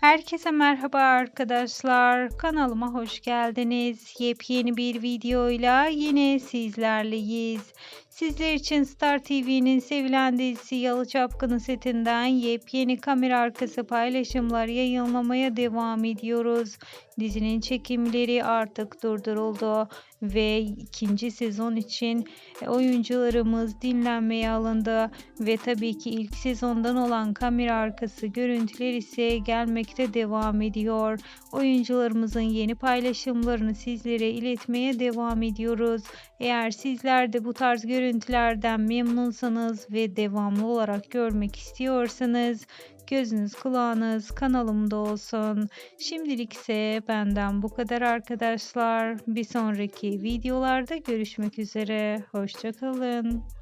Herkese merhaba arkadaşlar. Kanalıma hoş geldiniz. Yepyeni bir videoyla yine sizlerleyiz. Sizler için Star TV'nin sevilen dizisi Yalı Çapkını setinden yepyeni kamera arkası paylaşımlar yayınlamaya devam ediyoruz. Dizinin çekimleri artık durduruldu ve ikinci sezon için oyuncularımız dinlenmeye alındı ve tabii ki ilk sezondan olan kamera arkası görüntüler ise gelmekte devam ediyor. Oyuncularımızın yeni paylaşımlarını sizlere iletmeye devam ediyoruz. Eğer sizler de bu tarz görüntülerden memnunsanız ve devamlı olarak görmek istiyorsanız gözünüz kulağınız kanalımda olsun. Şimdilik ise benden bu kadar arkadaşlar. Bir sonraki videolarda görüşmek üzere. Hoşçakalın.